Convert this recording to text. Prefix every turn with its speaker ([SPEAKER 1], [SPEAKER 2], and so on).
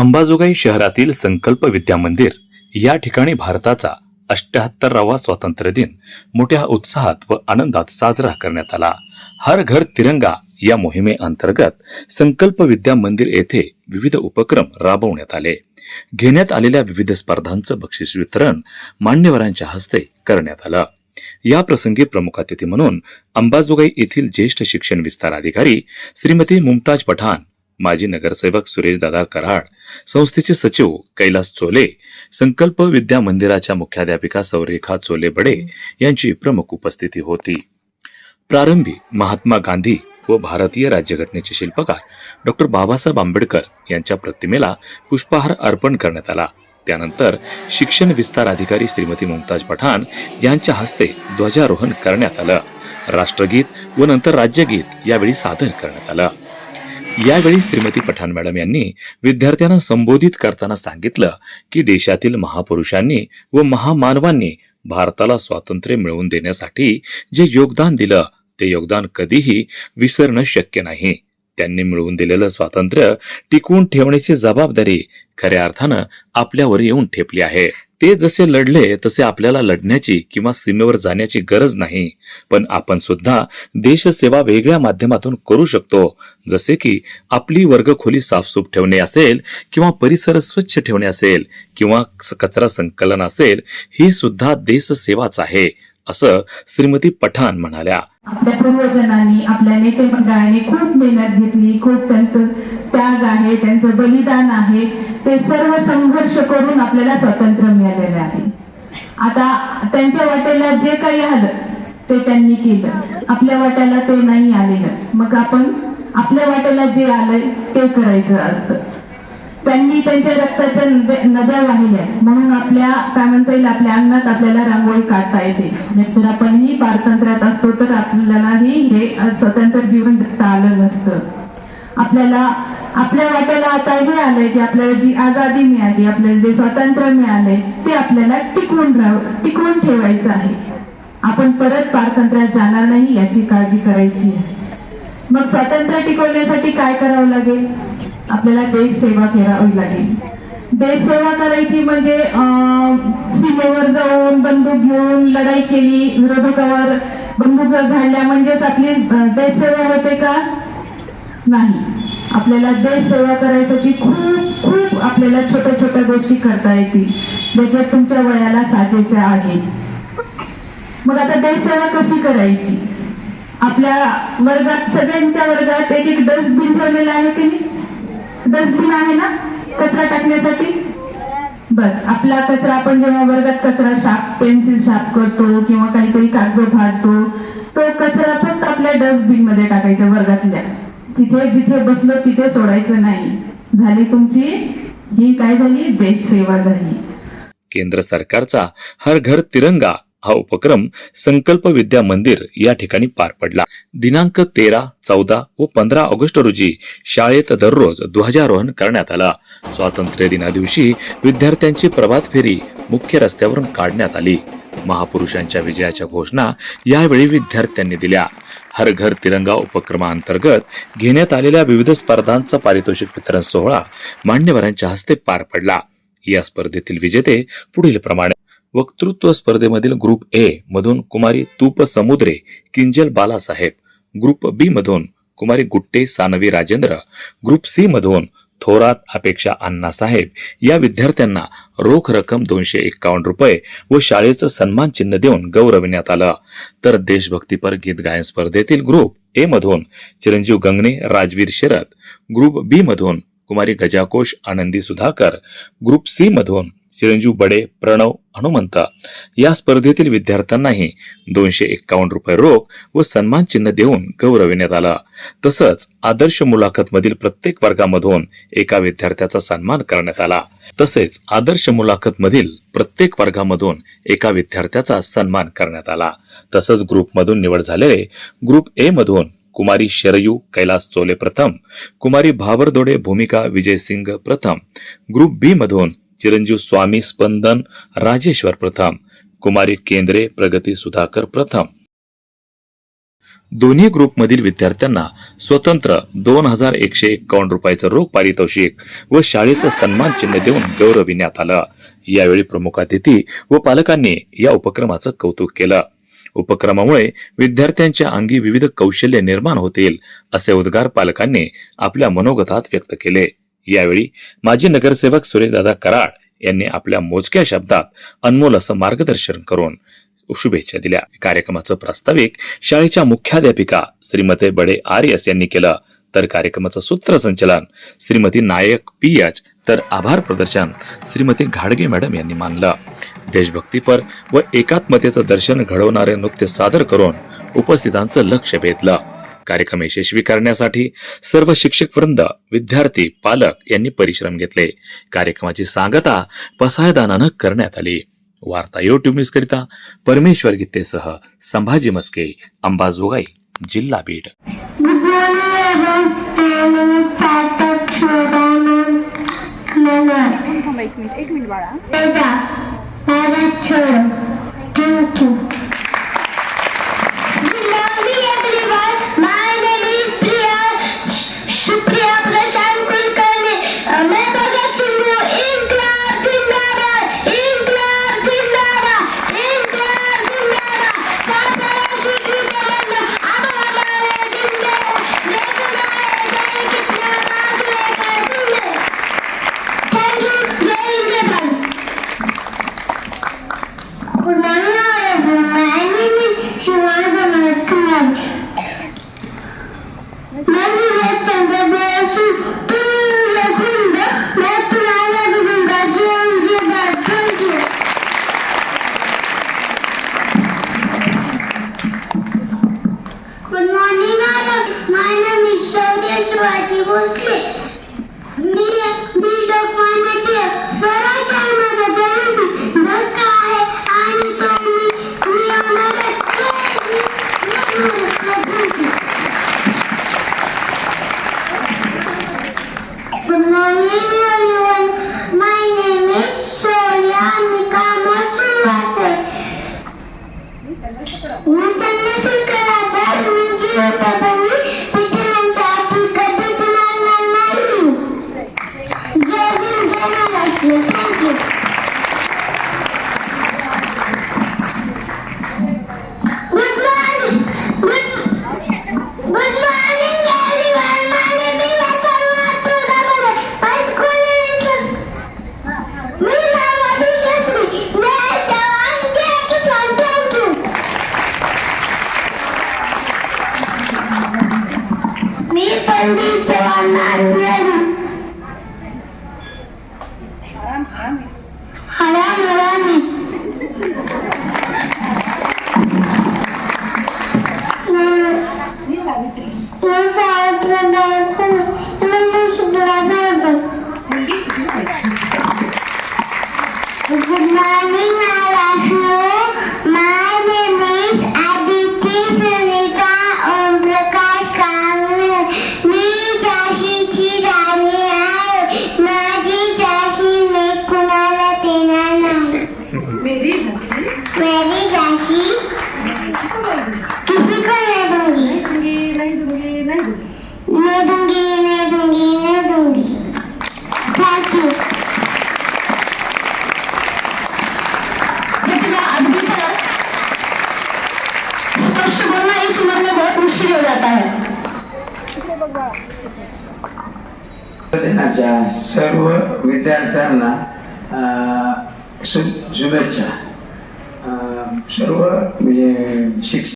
[SPEAKER 1] अंबाजोगाई शहरातील संकल्प विद्या मंदिर या ठिकाणी भारताचा अष्ट्याहत्तरावा स्वातंत्र्य दिन मोठ्या उत्साहात व आनंदात साजरा करण्यात आला. हर घर तिरंगा या मोहिमेअंतर्गत संकल्प विद्या मंदिर येथे विविध उपक्रम राबवण्यात आले. घेण्यात आलेल्या विविध स्पर्धांचं बक्षीस वितरण मान्यवरांच्या हस्ते करण्यात आलं. या प्रसंगी प्रमुख अतिथी म्हणून अंबाजोगाई येथील ज्येष्ठ शिक्षण विस्तार अधिकारी श्रीमती मुमताज पठाण माजी नगरसेवक सुरेशदादा कराड संस्थेचे सचिव कैलास चोले संकल्प विद्या मंदिराच्या मुख्याध्यापिका सौरेखा चोले बडे यांची प्रमुख उपस्थिती होती. प्रारंभी महात्मा गांधी व भारतीय राज्यघटनेचे शिल्पकार डॉक्टर बाबासाहेब आंबेडकर यांच्या प्रतिमेला पुष्पहार अर्पण करण्यात आला. त्यानंतर शिक्षण विस्तार अधिकारी श्रीमती मुमताज पठाण यांच्या हस्ते ध्वजारोहण करण्यात आलं. राष्ट्रगीत व नंतर राज्यगीत यावेळी सादर करण्यात आलं. यावेळी श्रीमती पठाण मॅडम यांनी विद्यार्थ्यांना संबोधित करताना सांगितलं की देशातील महापुरुषांनी व महामानवांनी भारताला स्वातंत्र्य मिळवून देण्यासाठी जे योगदान दिलं ते योगदान कधीही विसरणं शक्य नाही. त्यांनी मिळवून दिलेलं स्वातंत्र्य टिकवून ठेवण्याची जबाबदारी खऱ्या अर्थानं आपल्यावर येऊन ठेपली आहे. ते जसे लढले तसे आपल्याला लढण्याची किंवा सीमेवर जाण्याची गरज नाही. पण आपण सुद्धा देशसेवा वेगळ्या माध्यमातून करू शकतो. जसे की आपली वर्गखोली साफसूफ ठेवणे असेल किंवा परिसर स्वच्छ ठेवणे असेल किंवा कचरा संकलन असेल ही सुद्धा देशसेवाच आहे. असं श्रीमती पठाण म्हणाल्या.
[SPEAKER 2] आपल्या पूर्वजनांनी आपल्या नेते मंडळाने खूप मेहनत घेतली खूप त्यांचं त्याग आहे त्यांचं बलिदान आहे. ते सर्व संघर्ष करून आपल्याला स्वातंत्र्य मिळालेलं आहे. आता त्यांच्या वाटेला जे काही आलं ते त्यांनी केलं. आपल्या वाट्याला ते नाही आलेलं. मग आपण आपल्या वाट्याला जे आलंय ते करायचं असतं. त्यांनी त्यांच्या रक्ताच्या नद्या नद्या वाहिल्या म्हणून आपल्या काय म्हणता येईल आपल्या अंगणात आपल्याला रांगोळी काढता येते. म्हणजे नाहीतर आपणही पारतंत्र्यात असतो तर आपल्यालाही हे स्वतंत्र जीवन जगता आलं नसतं. आपल्याला आपल्या वाट्याला आता हे आलंय की आपल्याला जी आजादी मिळाली आपल्याला जे स्वातंत्र्य मिळाले ते आपल्याला टिकवून राह टिकवून ठेवायचं आहे. आपण परत पारतंत्र्यात जाणार नाही याची काळजी करायची आहे. मग स्वातंत्र्य टिकवण्यासाठी काय करावं लागेल? आपल्याला देश सेवा करावी लागेल. देश सेवा करायची म्हणजे अं, सीमेवर जाऊन बंदूक घेऊन लढाई केली विरोधकावर बंदूक झाडल्या म्हणजेच आपली देशसेवा देश सेवा होते का? नाही. आपल्याला देश सेवा करायची खूप खूप आपल्याला छोट्या छोट्या गोष्टी करता येतील. ज्याच्यात तुमच्या वयाला साजेच्या आहेत मग आता देश सेवा कशी करायची? आपल्या वर्गात सगळ्यांच्या वर्गात एक एक डस्टबिन ठेवलेला आहे की नाही? डस्टबिन आहे ना? कचरा टाकण्यासाठी? बस. आपला कचरा आपण जेव्हा वर्गात कचरा शाप पेन्सिल शार्प करतो किंवा काहीतरी कागद फाडतो तो कचरा फक्त आपल्या डस्टबिनमध्ये टाकायचा वर्गातल्या. तिथे जिथे बसलो तिथे सोडायचं नाही. झाली तुमची? ही काय झाली? देश सेवा झाली.
[SPEAKER 1] केंद्र सरकारचा हर घर तिरंगा. हा उपक्रम संकल्प विद्या मंदिर या ठिकाणी पार पडला. दिनांक तेरा चौदा व पंधरा ऑगस्ट रोजी शाळेत दररोज ध्वजारोहण करण्यात आला. स्वातंत्र्य दिना दिवशी विद्यार्थ्यांची प्रभात फेरी मुख्य रस्त्यावरून काढण्यात आली. महापुरुषांच्या विजयाच्या घोषणा यावेळी विद्यार्थ्यांनी दिल्या. हर घर तिरंगा उपक्रमाअंतर्गत घेण्यात आलेल्या विविध स्पर्धांचा पारितोषिक वितरण सोहळा मान्यवरांच्या हस्ते पार पडला. या स्पर्धेतील विजेते पुढील प्रमाणे वक्तृत्व स्पर्धेमधील ग्रुप ए मधून कुमारी तूप समुद्रे किंजल बालासाहेब. ग्रुप बी मधून कुमारी गुट्टे सानवी राजेंद्र. ग्रुप सी मधून थोरात अपेक्षा अण्णासाहेब या विद्यार्थ्यांना रोख रक्कम दोनशे एक्कावन्न रुपये व शाळेचं सन्मान चिन्ह देऊन गौरविण्यात आलं. तर देशभक्तीपर गीत गायन स्पर्धेतील ग्रुप ए मधून चिरंजीव गंगणे राजवीर शरद ग्रुप बी मधून कुमारी गजाकोश आनंदी सुधाकर. ग्रुप सी मधून चिरंजीव बडे प्रणव हनुमंत या स्पर्धेतील विद्यार्थ्यांनाही दोनशे एक्कावन्न रुपये रोख व सन्मान चिन्ह देऊन गौरविण्यात आलं. तसंच आदर्श मुलाखत मधील प्रत्येक वर्गामधून एका विद्यार्थ्याचा सन्मान करण्यात आला. तसेच आदर्श मुलाखत मधील प्रत्येक वर्गामधून एका विद्यार्थ्याचा सन्मान करण्यात आला. तसंच ग्रुपमधून निवड झालेले ग्रुप ए मधून कुमारी शरयू कैलास चोले प्रथम कुमारी भावरदोडे भूमिका विजय सिंग प्रथम ग्रुप बी मधून चिरंजीव स्वामी स्पंदन राजेश्वर प्रथम कुमारी केंद्रे प्रगती सुधाकर प्रथम. दोन्ही ग्रुपमधील विद्यार्थ्यांना स्वतंत्र दोन हजार एकशे एकावन्न रुपयाचं रोख पारितोषिक व शाळेचं सन्मान चिन्ह देऊन गौरविण्यात आलं. यावेळी प्रमुख अतिथी व पालकांनी या उपक्रमाचं कौतुक केलं. उपक्रमामुळे विद्यार्थ्यांच्या अंगी विविध कौशल्य निर्माण होतील असे उद्गार पालकांनी आपल्या मनोगतात व्यक्त केले. यावेळी माजी नगरसेवक सुरेशदादा कराड यांनी आपल्या मोजक्या शब्दात अनमोल असं मार्गदर्शन करून शुभेच्छा दिल्या. कार्यक्रमाचं प्रास्ताविक शाळेच्या मुख्याध्यापिका श्रीमती बडे आर्यस यांनी केलं. तर कार्यक्रमाचं सूत्रसंचलन श्रीमती नायक पी एच तर आभार प्रदर्शन श्रीमती घाडगे मॅडम यांनी मानलं. देशभक्तीपर व एकात्मतेचं दर्शन घडवणारे नृत्य सादर करून उपस्थितांचं लक्ष वेधलं. कार्यक्रम यशस्वी करण्यासाठी सर्व शिक्षक वृंद विद्यार्थी पालक यांनी परिश्रम घेतले. कार्यक्रमाची सांगता पसायदानानं करण्यात आली. वार्ता युट्यूब न्यूज करिता परमेश्वर गीतेसह संभाजी मस्के अंबाजोगाई जिल्हा बीड.
[SPEAKER 3] एक मिनिट एक मिनिट बाळा.
[SPEAKER 4] তা Good morning, all of you. My
[SPEAKER 3] मेरी
[SPEAKER 4] मेरी झाशी किसी को नहीं दूँगी।
[SPEAKER 3] नाही दूँगी नाही दूँगी नहीं दूँगी।
[SPEAKER 4] नहीं दूँगी नहीं दूँगी थैंक यू
[SPEAKER 2] प्रतिभा अगदी खरं स्पष्ट बोलना इस उम्र में बहुत मुश्किल हो जाता है।
[SPEAKER 5] सर्व विद्यार्थ्यांना शुभेच्छा सर्व म्हणजे शिक्षक